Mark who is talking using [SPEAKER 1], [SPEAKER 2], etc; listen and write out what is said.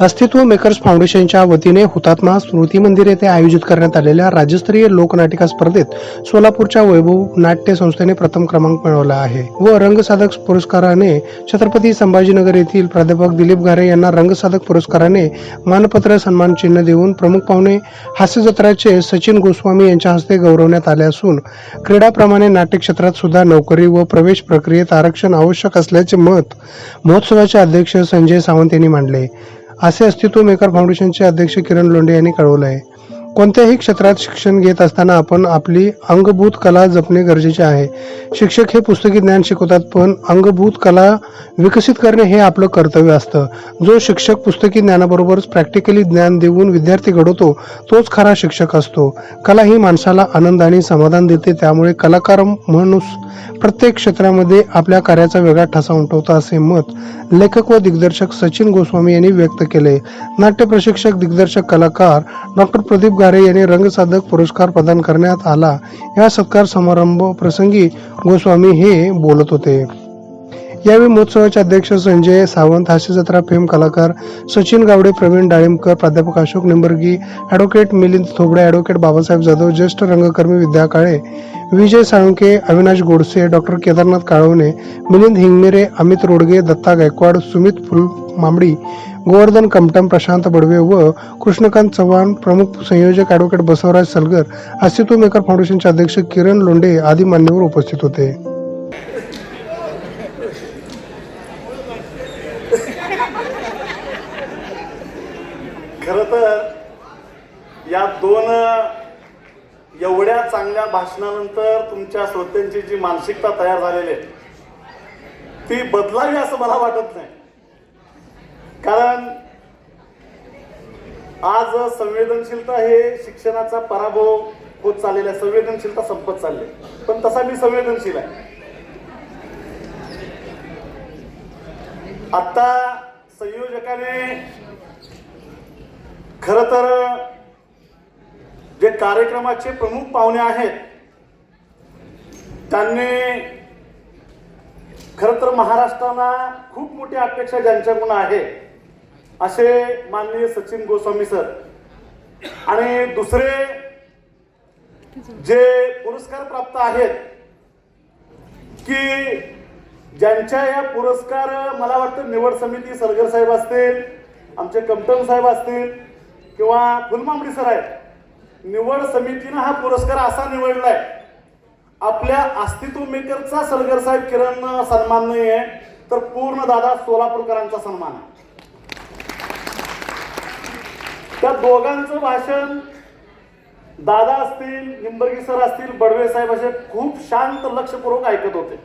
[SPEAKER 1] अस्तित्व मेकर्स फाउंडेशनच्या वतीने हुतात्मा स्मृती मंदिर येथे आयोजित करण्यात आलेल्या राज्यस्तरीय लोकनाटिका स्पर्धेत सोलापूरच्या वैभव नाट्य संस्थेने प्रथम क्रमांक मिळवला आहे व रंगसाधक पुरस्काराने छत्रपती संभाजीनगर येथील प्राध्यापक दिलीप घारे यांना रंगसाधक पुरस्काराने मानपत्र सन्मान चिन्ह देऊन प्रमुख पाहुणे हास्य जत्राचे सचिन गोस्वामी यांच्या हस्ते गौरवण्यात आले असून क्रीडाप्रमाणे नाट्य क्षेत्रात सुद्धा नोकरी व प्रवेश प्रक्रियेत आरक्षण आवश्यक असल्याचे मत महोत्सवाचे अध्यक्ष संजय सावंत यांनी मांडले. असे अस्तित्व मेकर फाउंडेशनचे अध्यक्ष किरण लोंढे यांनी कळवलं आहे. कोणत्याही क्षेत्रात शिक्षण घेत असताना आपण आपली अंगभूत कला जपणे गरजेचे आहे. शिक्षक हे पुस्तकी ज्ञान शिकवतात पण अंगभूत कला विकसित करणे हे आपलं कर्तव्य असतं. जो शिक्षक पुस्तकी ज्ञानाबरोबरच प्रॅक्टिकली ज्ञान देऊन विद्यार्थी घडवतो तोच खरा शिक्षक असतो. कला ही माणसाला आनंद आणि समाधान देते त्यामुळे कलाकार माणूस प्रत्येक क्षेत्रामध्ये आपल्या कार्याचा वेगळा ठसा उमटवतो असे मत लेखक व दिग्दर्शक सचिन गोस्वामी यांनी व्यक्त केले. नाट्य प्रशिक्षक दिग्दर्शक कलाकार डॉक्टर प्रदीप गारे यांनी रंगसाधक पुरस्कार प्रदान करण्यात आला. या सत्कार समारंभ प्रसंगी गोस्वामी हे बोलत होते. यावेळी महोत्सवाचे अध्यक्ष संजय सावंत हास्य जत्रा फेम कलाकार सचिन गावडे प्रवीण डाळिंबकर प्राध्यापक अशोक निंबर्गी ॲडव्होकेट मिलिंद थोबडे ॲडव्होकेट बाबासाहेब जाधव ज्येष्ठ रंगकर्मी विद्या काळे विजय साळुंके अविनाश गोडसे डॉक्टर केदारनाथ काळवणे मिलिंद हिंगमिरे अमित रोडगे दत्ता गायकवाड सुमित फुल मांबडी गोवर्धन कमटम प्रशांत बडवे व कृष्णकांत चव्हाण प्रमुख संयोजक ॲडव्होकेट बसवराज सलगर अस्तित्व मेकर फाउंडेशनचे अध्यक्ष किरण लोंडे आदी मान्यवर उपस्थित होते.
[SPEAKER 2] खर तर या दोन एवढ्या चांगल्या भाषणानंतर तुमच्या श्रोत्यांची जी मानसिकता तयार झालेली आहे ती बदलावी असं मला वाटत नाही. कारण आज संवेदनशीलता हे शिक्षणाचा पराभव होत चाललेला आहे संवेदनशीलता संपत चालली आहे. पण तसा मी संवेदनशील आहे आता संयोजकाने खर तर जे कार्यक्रमाचे प्रमुख पाहुणे आहेत त्यांनी खर तर महाराष्ट्राला खूप मोठी अपेक्षा ज्यांच्याकडून आहे असे माननीय सचिन गोस्वामी सर आणि दुसरे जे पुरस्कार प्राप्त आहेत की ज्यांच्या या पुरस्कार मला वाटतं निवड समिती सरगर साहेब असतील आमचे कमटन साहेब असतील किंवा फुलमांबडी सर आहेत निवड समितीनं हा पुरस्कार असा निवडलाय. आपल्या अस्तित्व मेकरचा सलगर साहेब किरण सन्मान नाही आहे तर पूर्ण दादा सोलापूरकरांचा सन्मान आहे. त्या दोघांचं भाषण दादा असतील निंबर्गी सर असतील बडवे साहेब असे खूप शांत लक्षपूर्वक ऐकत होते.